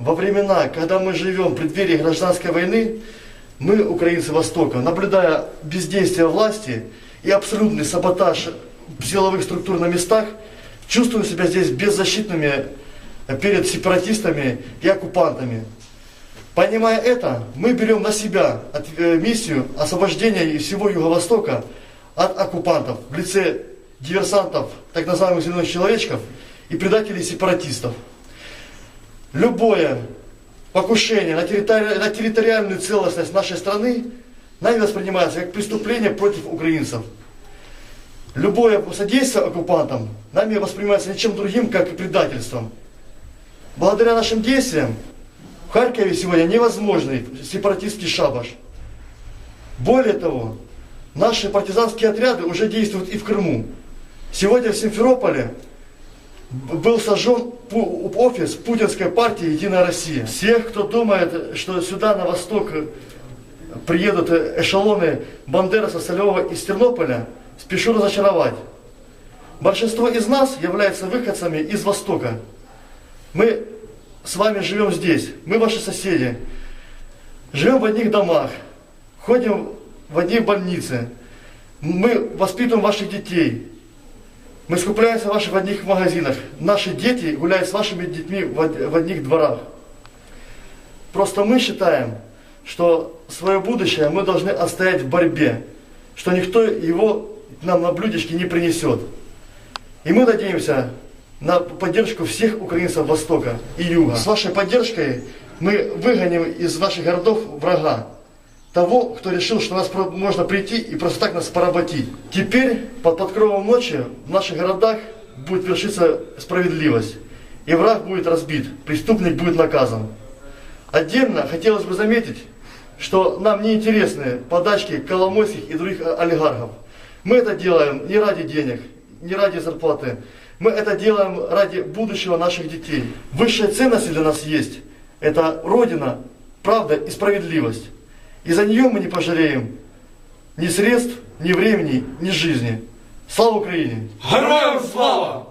во времена, когда мы живем в преддверии гражданской войны, мы, украинцы Востока, наблюдая бездействие власти и абсолютный саботаж силовых структур на местах, чувствуем себя здесь беззащитными перед сепаратистами и оккупантами. Понимая это, мы берем на себя э, миссию освобождения всего Юго-Востока от оккупантов в лице диверсантов, так называемых зеленых человечков и предателей сепаратистов. Любое покушение на, территори- на территориальную целостность нашей страны нами воспринимается как преступление против украинцев. Любое содействие оккупантам нами воспринимается ничем другим, как предательством. Благодаря нашим действиям в Харькове сегодня невозможный сепаратистский шабаш. Более того, наши партизанские отряды уже действуют и в Крыму. Сегодня в Симферополе был сожжен офис путинской партии «Единая Россия». Всех, кто думает, что сюда, на восток, приедут эшелоны Бандераса, Солева из Тернополя, спешу разочаровать. Большинство из нас являются выходцами из Востока. Мы с вами живем здесь, мы ваши соседи. Живем в одних домах, ходим в одни больницы. Мы воспитываем ваших детей. Мы скупляемся в ваших в одних магазинах. Наши дети гуляют с вашими детьми в, од- в одних дворах. Просто мы считаем, что свое будущее мы должны отстоять в борьбе, что никто его нам на блюдечке не принесет. И мы надеемся на поддержку всех украинцев Востока и Юга. С вашей поддержкой мы выгоним из наших городов врага. Того, кто решил, что нас можно прийти и просто так нас поработить. Теперь под покровом ночи в наших городах будет вершиться справедливость. И враг будет разбит, преступник будет наказан. Отдельно хотелось бы заметить, что нам не интересны подачки Коломойских и других олигархов. Мы это делаем не ради денег, не ради зарплаты. Мы это делаем ради будущего наших детей. Высшая ценность для нас есть. Это Родина, правда и справедливость. И за нее мы не пожалеем ни средств, ни времени, ни жизни. Слава Украине! Героям слава!